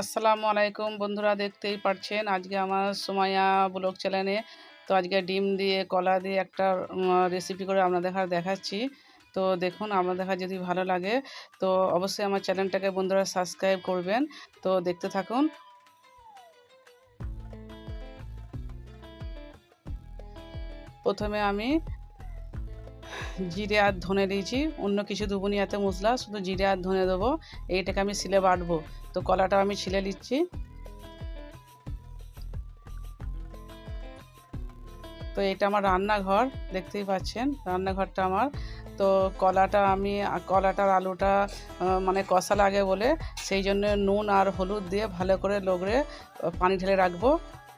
আসসালামু আলাইকুম বন্ধুরা, দেখতেই পাচ্ছেন আজকে আমার সোমায়া ব্লগ চ্যানেলে। তো আজকে ডিম দিয়ে, কলা দিয়ে একটা রেসিপি করে আপনাদের দেখাচ্ছি। তো দেখুন আপনাদের যদি ভালো লাগে, তো অবশ্যই আমার চ্যানেলটাকে বন্ধুরা সাবস্ক্রাইব করবেন। তো দেখতে থাকুন। প্রথমে আমি জিরে আর ধনে দিয়েছি। অন্য কিছু দেবো নি এত মশলা, শুধু জিরে আর ধনে দেবো। এইটাকে আমি শিলে বাটবো। তো কলাটা আমি ছিলে নিচ্ছি। তো এটা আমার রান্নাঘর, দেখতেই পাচ্ছেন, রান্নাঘরটা আমার। তো কলাটা আমি, কলাটার আলুটা মানে কষা লাগে বলে, সেই জন্য নুন আর হলুদ দিয়ে ভালো করে লগড়ে পানি ঢেলে রাখব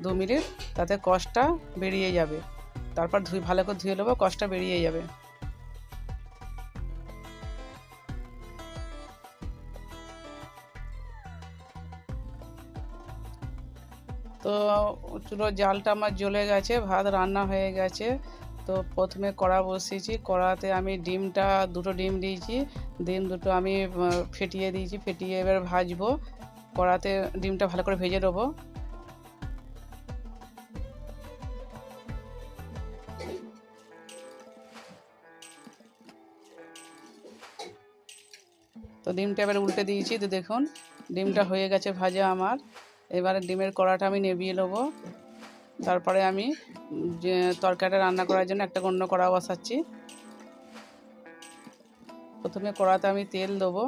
দু মিনিট। তাতে কষটা বেরিয়ে যাবে। তারপর ধুই, ভালো করে ধুয়ে নেব কষটা বেরিয়ে যাবে। তো চুলোর জালটা আমার জ্বলে গেছে, ভাত রান্না হয়ে গেছে। তো প্রথমে কড়া বসিয়েছি, কড়াতে আমি ডিমটা, দুটো ডিম দিয়েছি, ডিম দুটো আমি ফেটিয়ে দিয়েছি, ফেটিয়ে এবার ভাজবো। কড়াতে ডিমটা ভালো করে ভেজে নেব। তো ডিমটা এবার উল্টে দিয়েছি, তো দেখুন, ডিমটা হয়ে গেছে ভাজা আমার। এবারে ডিমের কড়াটা আমি নেবিয়ে নেব। তারপরে আমি, যে তরকারিটা রান্না করার জন্য একটা অন্য কড়া বসাচ্ছি। প্রথমে কড়াতে আমি তেল দেবো।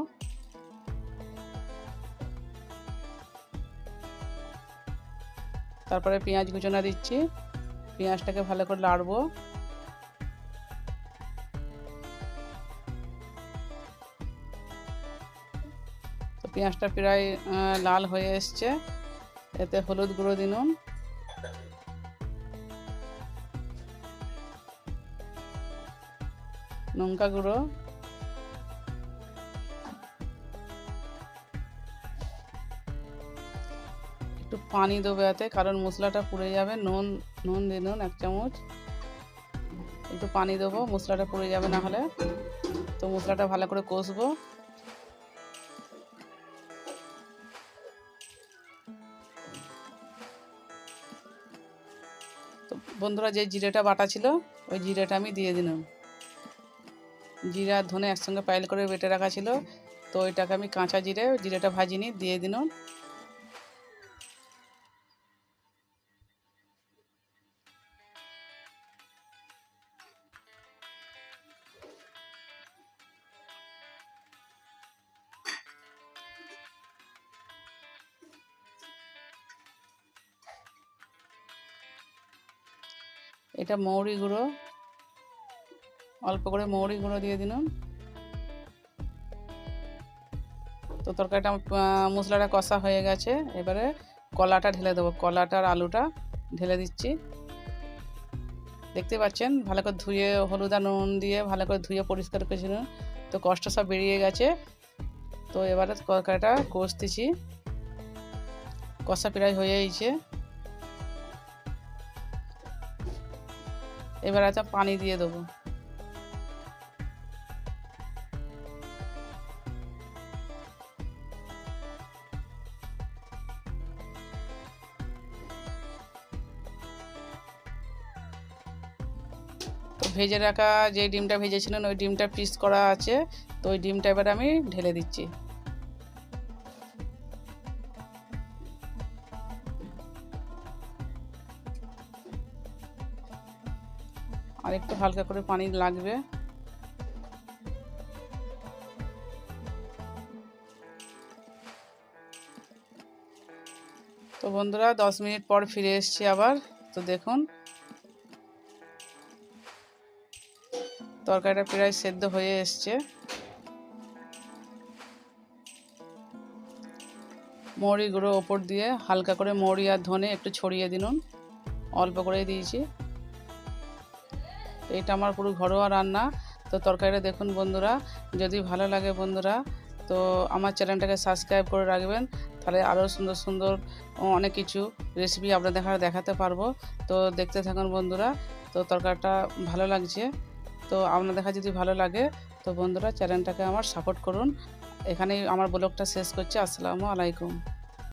তারপরে পেঁয়াজ কুচনা দিচ্ছি। পেঁয়াজটাকে ভালো করে লাড়বো। তো পেঁয়াজটা প্রায় লাল হয়ে এসছে। এতে হলুদ গুঁড়ো দিনুন লঙ্কা গুঁড়ো। একটু পানি দেবো এতে, কারণ মশলাটা পুড়ে যাবে। নুন নুন দিনুন এক চামচ। একটু পানি দেবো, মশলাটা পুড়ে যাবে না হলে। তো মশলাটা ভালো করে কষবো। তো বন্ধুরা যে জিরেটা বাটা ছিল, ওই জিরেটা আমি দিয়ে দিলাম। জিরা, ধনে একসঙ্গে পাইল করে বেটে রাখা ছিল, তো ওইটাকে আমি কাঁচা জিরে, জিরেটা ভাজিনি, দিয়ে দিলাম। এটা মৌরি গুঁড়ো। অল্প করে মৌরি গুঁড়ো দিয়ে দিলাম। তো তরকারিটা মশলাটা কষা হয়ে গেছে। এবারে কলাটা ঢেলে দেবো। কলাটার আলুটা ঢেলে দিচ্ছি। দেখতে পাচ্ছেন? ভালো করে ধুয়ে, হলুদ আর নুন দিয়ে ভালো করে ধুয়ে পরিষ্কার করেছিলাম তো কষ্ট সব বেরিয়ে গেছে। তো এবারে তরকারিটা কষতেছি। কষা প্রায় হয়ে এবার আচ্ছা পানি দিয়ে দেবো। ভেজে রাখা যে ডিমটা ভেজেছিলেন, ওই ডিমটা পিস করা আছে। তো ওই ডিমটা এবার আমি ঢেলে দিচ্ছি। আর একটু হালকা করে পানি লাগবে। তো বন্ধুরা, দশ মিনিট পর ফিরে এসছি আবার। তো দেখুন, তরকারিটা প্রায় সেদ্ধ হয়ে এসছে। মৌরি গুঁড়ো ওপর দিয়ে হালকা করে মৌরি আর ধনে একটু ছড়িয়ে দিনুন। অল্প করে দিয়েছি। এটা আমার পুরো ঘরোয়া রান্না। তো তরকারিটা দেখুন বন্ধুরা, যদি ভালো লাগে বন্ধুরা, তো আমার চ্যানেলটাকে সাবস্ক্রাইব করে রাখবেন, তাহলে আরও সুন্দর সুন্দর অনেক কিছু রেসিপি আপনাদের দেখা দেখাতে পারব। তো দেখতে থাকুন বন্ধুরা, তো তরকারিটা ভালো লাগছে, তো আপনাদের দেখা যদি ভালো লাগে, তো বন্ধুরা চ্যানেলটাকে আমার সাপোর্ট করুন। এখানেই আমার ব্লগটা শেষ করছি, আসসালামু আলাইকুম।